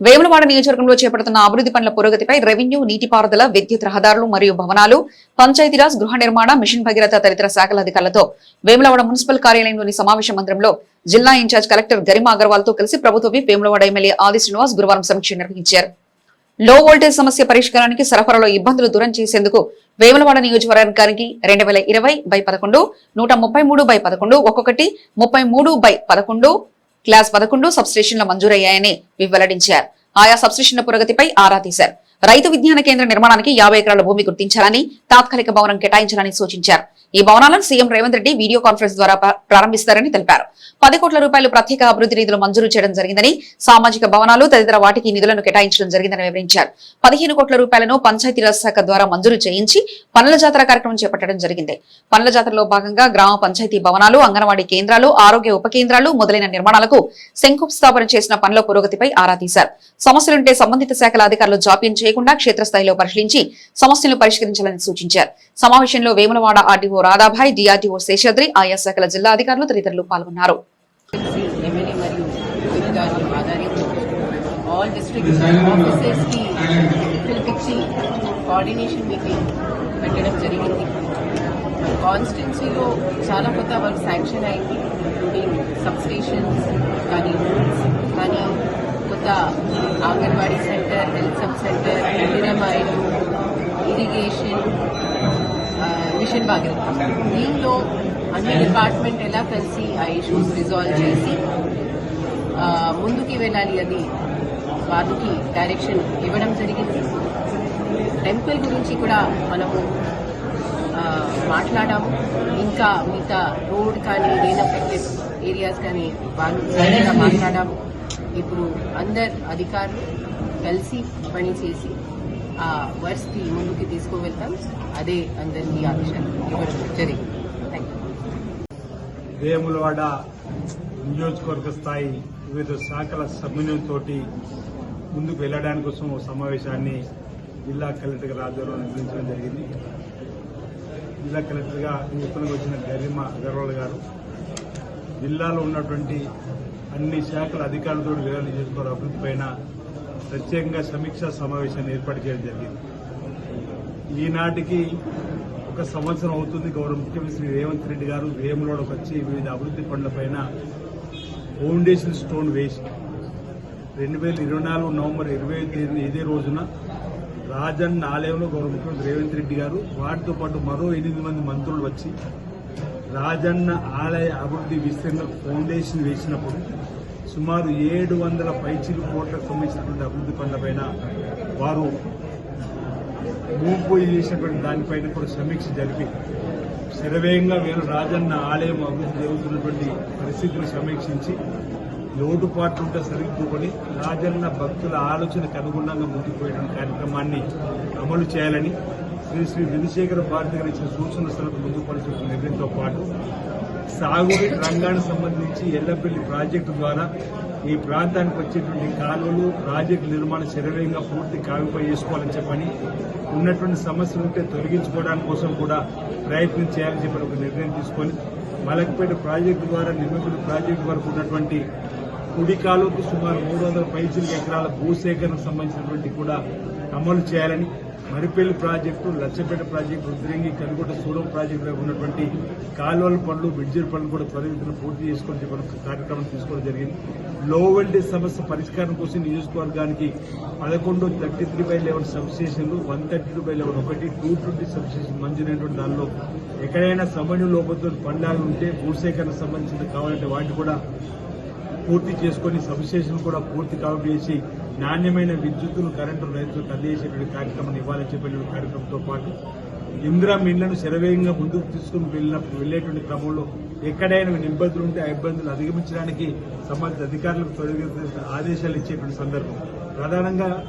వేములవాడ నియోజకవర్గంలో చేపడుతున్న అభివృద్ధి పనుల పురోగతిపై రెవెన్యూ నీటిపారుదల విద్యుత్ రహదారులు మరియు భవనాలు పంచాయతీరాజ్ గృహ నిర్మాణ మిషన్ భగీరథ తదితర శాఖల అధికారులతో వేములవాడ మున్సిపల్ కార్యాలయంలోని సమావేశ మందిరంలో జిల్లా ఇన్ఛార్జ్ కలెక్టర్ గరిమా అగర్వాల్తో కలిసి ప్రభుత్వ విప్ వేములవాడ ఎమ్మెల్యే ఆది శ్రీనివాస్ గురువారం సమీక్ష నిర్వహించారు. లో వోల్టేజ్ సమస్య పరిష్కారానికి సరఫరాలో ఇబ్బందులు దూరం చేసేందుకు వేములవాడ నియోజకవర్గానికి రెండు వేల ఇరవై బై పదకొండు నూట ముప్పై మూడు బై పదకొండు ఒక్కొక్కటి ముప్పై మూడు బై పదకొండు క్లాస్ పదకొండు సబ్స్టేషన్ల మంజూరయ్యాయని వెల్లడించారు. ఆయా సబ్స్టేషన్ల పురోగతిపై ఆరా తీశారు. రైతు విజ్ఞాన కేంద్ర నిర్మాణానికి యాభై ఎకరాల భూమి గుర్తించాలని తాత్కాలిక భవనం కేటాయించాలని సూచించారు. ఈ భవనాలను CM Revanth Reddy video conference ద్వారా ప్రారంభిస్తారని తెలిపారు. పది కోట్ల రూపాయలు ప్రత్యేక అభివృద్ధి నిధులు మంజూరు చేయడం జరిగిందని సామాజిక భవనాలు తదితర వాటికి నిధులను కేటాయించడం జరిగిందని వివరించారు. పదిహేను కోట్ల రూపాయలను పంచాయతీరాజ్ శాఖ ద్వారా మంజూరు చేయించి పనుల జాతర కార్యక్రమం చేపట్టడం జరిగింది. పనుల జాతరలో భాగంగా గ్రామ పంచాయతీ భవనాలు అంగన్వాడీ కేంద్రాలు ఆరోగ్య ఉప కేంద్రాలు మొదలైన నిర్మాణాలకు శంకుస్థాపన చేసిన పనుల పురోగతిపై ఆరా తీశారు. సమస్యలుంటే సంబంధిత శాఖల అధికారులు జాప్యం చేయకుండా క్షేత్రస్థాయిలో పరిశీలించి సమస్యలను పరిష్కరించాలని సూచించారు. సమావేశంలో వేములవాడ ఆర్డీఓ రాధాభాయ్ డిఆర్డీఓ శేషాద్రి ఆయా శాఖల జిల్లా అధికారులు తదితరులు పాల్గొన్నారు. ఆల్ డిస్ట్రిక్ట్ ఆఫీసర్స్కి పిలిపించి కోఆర్డినేషన్ మీటింగ్ పెట్టడం జరిగింది. కాన్స్టిట్యున్సీలో చాలా కొత్త వర్క్ శాంక్షన్ అయింది ఇంక్లూడింగ్ సబ్ స్టేషన్స్ కానీ రూట్స్ కానీ కొత్త anganwadi centre health sub centre ఇందిరామాయిలు irrigation mission భాగ్యం దీనిలో అన్ని డిపార్ట్మెంట్ ఎలా కలిసి ఆ ఇష్యూస్ రిజాల్వ్ చేసి ముందుకి వెళ్ళాలి అది వారికి డైరెక్షన్ ఇవ్వడం జరిగింది. టెంపుల్ గురించి కూడా మనము మాట్లాడాము. ఇంకా మిగతా రోడ్ కానీ రెయిన్ అఫెక్టెడ్ ఏరియాస్ కానీ వాళ్ళు మాట్లాడాము. ఇప్పుడు అందరు అధికారులు కలిసి పని చేసి ఆ వర్క్స్కి ముందుకి తీసుకువెళ్తాం. అదే అందరికీ ఆప్షన్ ఇవ్వడం జరిగింది. వేములవాడ నియోజకవర్గ స్థాయి వివిధ శాఖల సమన్వయంతో ముందుకు వెళ్ళడానికి కోసం సమావేశాన్ని జిల్లా కలెక్టర్ గారి ఆధ్వర్యంలో నిర్వహించడం జరిగింది. జిల్లా కలెక్టర్గా నూతనంగా వచ్చిన గరిమ అగర్వాల్ గారు జిల్లాలో ఉన్నటువంటి అన్ని శాఖల అధికారులతో వివరాలు నియోజకవర్గ అభివృద్ధి పైన ప్రత్యేకంగా సమీక్షా సమావేశాన్ని ఏర్పాటు చేయడం జరిగింది. ఈనాటికి ఒక సంవత్సరం అవుతుంది గౌరవ ముఖ్యమంత్రి శ్రీ రేవంత్ రెడ్డి గారు వేములోకి వచ్చి వివిధ అభివృద్ధి పనులపైన ఫౌండేషన్ స్టోన్ వేసి రెండు వేల ఇరవై నాలుగు నవంబర్ ఇరవై తేదీన ఇదే రోజున రాజన్న ఆలయంలో గౌరవ ముఖ్యమంత్రి రేవంత్ రెడ్డి గారు వాటితో పాటు మరో ఎనిమిది మంది మంత్రులు వచ్చి రాజన్న ఆలయ అభివృద్ధి విస్తరణ ఫౌండేషన్ వేసినప్పుడు సుమారు ఏడు వందల పైచిలు కోట్లకు సంబంధించినటువంటి అభివృద్ధి పనులపైన వారు భూమి చేసినటువంటి దానిపైన కూడా సమీక్ష జరిపి శరవేగంగా వీరు రాజన్న ఆలయం అభివృద్ధి జరుగుతున్నటువంటి పరిస్థితులు సమీక్షించి లోటుపాట్లు ఉంటే సరిదిద్దుకొని రాజన్న భక్తుల ఆలోచనకు అనుగుణంగా ముందుకు కార్యక్రమాన్ని అమలు చేయాలని శ్రీ శ్రీ విధుశేఖర భారతి గారు ఇచ్చిన సూచనల స్థలకు ముందుకు పనిచేస్తున్న నిర్ణయంతో పాటు సాగునీటి రంగానికి సంబంధించి ఎల్లపల్లి ప్రాజెక్టు ద్వారా ఈ ప్రాంతానికి వచ్చేటువంటి కాలువలు ప్రాజెక్టు నిర్మాణ శరవేగంగా పూర్తి కావిపై చేసుకోవాలని చెప్పని ఉన్నటువంటి సమస్యలు ఉంటే తొలగించుకోవడానికి కోసం కూడా ప్రయత్నం చేయాలని చెప్పని ఒక నిర్ణయం తీసుకొని మలక్పేట ప్రాజెక్టు ద్వారా నిర్మించిన ప్రాజెక్టు వరకు ఉన్నటువంటి కుడి కాలువకు సుమారు మూడు వందల పైచిలకు ఎకరాల భూసేకరణకు సంబంధించినటువంటి కూడా అమలు చేయాలని మరిపల్లి ప్రాజెక్టు లచ్చపేట ప్రాజెక్టు రుద్రంగి కనుగొండ సూరం ప్రాజెక్టులో ఉన్నటువంటి కాలువల పనులు బిడ్జర్ పనులు కూడా త్వరితను పూర్తి చేసుకొని కార్యక్రమం తీసుకోవడం జరిగింది. లో వెల్టేజ్ సమస్య పరిష్కారం కోసం నియోజకవర్గానికి పదకొండు thirty three by eleven సబ్స్టేషన్లు one thirty two by eleven ఒకటి టూ ట్వంటీ సబ్స్టేషన్ మంజూరైనటువంటి దానిలో ఎక్కడైనా సమన్వయ లోపంతో పండాలు ఉంటే భూసేకరణ సంబంధించిన కావాలంటే వాటిని కూడా పూర్తి చేసుకొని సబ్స్టేషన్ కూడా పూర్తి కవర్ నాణ్యమైన విద్యుత్తును కరెంటు రైతులకు అందజేసేటువంటి కార్యక్రమాన్ని ఇవ్వాలని చెప్పిన కార్యక్రమంతో పాటు ఇందిరా మిల్లను శరవేగంగా ముందుకు తీసుకుని వెళ్ళినప్పుడు వెళ్ళేటువంటి క్రమంలో ఎక్కడైనా ఇబ్బందులు ఉంటే ఆ ఇబ్బందులు అధిగమించడానికి సంబంధిత అధికారులకు త్వరిత ఆదేశాలు ఇచ్చేటువంటి సందర్భం. ప్రధానంగా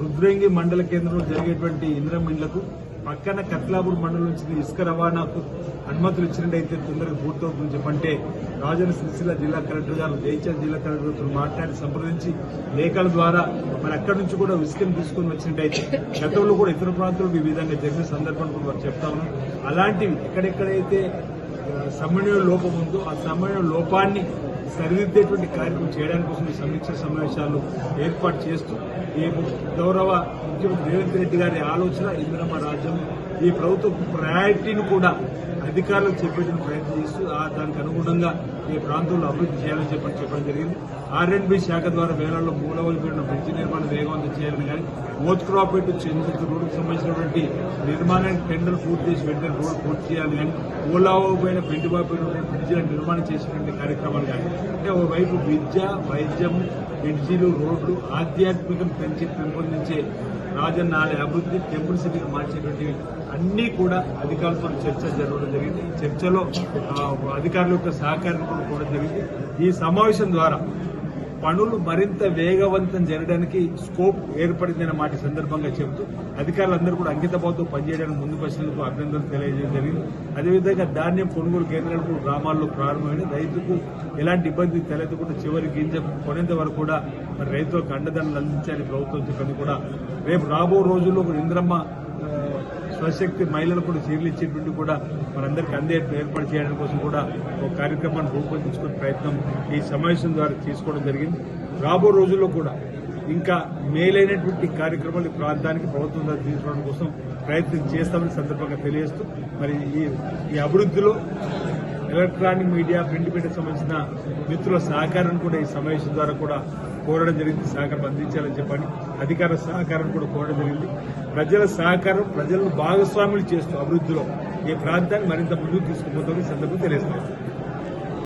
రుద్రంగి మండల కేంద్రంలో జరిగేటువంటి ఇందిరా మిల్లకు పక్కన కట్లాపూర్ మండలం నుంచి ఇసుక రవాణాకు అనుమతులు ఇచ్చినట్టయితే తొందరగా పూర్తవుతుందని చెప్పంటే రాజన్న సిరిసిల్ల జిల్లా కలెక్టర్ గారు జైచల్ జిల్లా కలెక్టర్ గారు మాట్లాడి సంప్రదించి లేఖల ద్వారా మరి అక్కడి నుంచి కూడా ఇసుకను తీసుకొని వచ్చినట్టయితే గతంలో కూడా ఇతర ప్రాంతాలకు ఈ విధంగా జరిగిన సందర్భం కూడా వారు చెప్తా ఉన్నాం అలాంటివి ఎక్కడెక్కడైతే సమన్వయ లోపం ఉందో ఆ సమన్వయ లోపాన్ని సరిదిద్దేటువంటి కార్యక్రమం చేయడానికి కోసం సమీక్ష సమావేశాలు ఏర్పాటు చేస్తూ ఈ గౌరవ ముఖ్యమంత్రి రేవంత్ రెడ్డి గారి ఆలోచన ఇందిరమ్మ రాజ్యం ఈ ప్రభుత్వ ప్రయారిటీని కూడా అధికారులకు చెప్పేటువంటి ప్రయత్నం చేస్తూ దానికి అనుగుణంగా ఈ ప్రాంతంలో అభివృద్ధి చేయాలని చెప్పని చెప్పడం జరిగింది. ఆర్ అండ్ బి శాఖ ద్వారా వేలాల్లో మూలవైపు బ్రిడ్జి నిర్మాణం వేగవంతం చేయాలని కానీ ఓత్క్రాపేట చెందుతూ రోడ్డుకు సంబంధించినటువంటి నిర్మాణానికి టెండర్ పూర్తి చేసి వెంటనే రోడ్డు పూర్తి చేయాలి కానీ ఓలావోపోయిన పెండుబాపోయిన బ్రిడ్జిల నిర్మాణం చేసినటువంటి కార్యక్రమాలు కానీ అంటే ఓవైపు విద్య వైద్యం బ్రిడ్జిలు రోడ్లు ఆధ్యాత్మికం పెంచి పెంపొందించే రాజన్న ఆలయ అభివృద్ధి టెంపుల్ సిటీకి మార్చేటువంటి అన్నీ కూడా అధికారులతో చర్చ జరగడం జరిగింది. చర్చలో అధికారుల యొక్క సహకారం కూడా జరిగింది ఈ సమావేశం ద్వారా పనులు మరింత వేగవంతం జరగడానికి స్కోప్ ఏర్పడిందన్న మాట సందర్భంగా చెబుతూ అధికారులందరూ కూడా అంకితభావంతో పనిచేయడానికి ముందుకు వచ్చినందుకు అభినందనలు తెలియజేయడం జరిగింది. అదేవిధంగా ధాన్యం కొనుగోలు కేంద్రాలు కూడా గ్రామాల్లో ప్రారంభమైన రైతుకు ఎలాంటి ఇబ్బంది తలెత్తకుండా చివరి గింజ కొనేంత వరకు కూడా మరి రైతులకు అండదండలు అందించాలని ప్రభుత్వం చెప్పింది కూడా. రేపు రాబో రోజుల్లో ఇంద్రమ్మ స్వశక్తి మహిళలు కూడా చీరలు ఇచ్చేటువంటి కూడా మనందరికీ అందే ఏర్పాటు చేయడం కోసం కూడా ఒక కార్యక్రమాన్ని రూపొందించుకునే ప్రయత్నం ఈ సమావేశం ద్వారా తీసుకోవడం జరిగింది. రాబో రోజుల్లో కూడా ఇంకా మేలైనటువంటి కార్యక్రమాలు ఈ ప్రాంతానికి ప్రభుత్వం ద్వారా తీసుకోవడం కోసం ప్రయత్నం చేస్తామని సందర్భంగా తెలియజేస్తూ మరి ఈ ఈ అభివృద్ధిలో ఎలక్ట్రానిక్ మీడియా ప్రింట్ మీడియా సంబంధించిన మిత్రుల సహకారం కూడా ఈ సమావేశం ద్వారా కూడా కోరడం జరిగింది. సహకారం అందించాలని చెప్పని అధికార సహకారం కూడా కోరడం జరిగింది. ప్రజల సహకారం ప్రజలను భాగస్వాములు చేస్తూ అభివృద్ధిలో ఈ ప్రాంతాన్ని మరింత ముందుకు తీసుకుపోతామని సందర్భం తెలియజేస్తున్నారు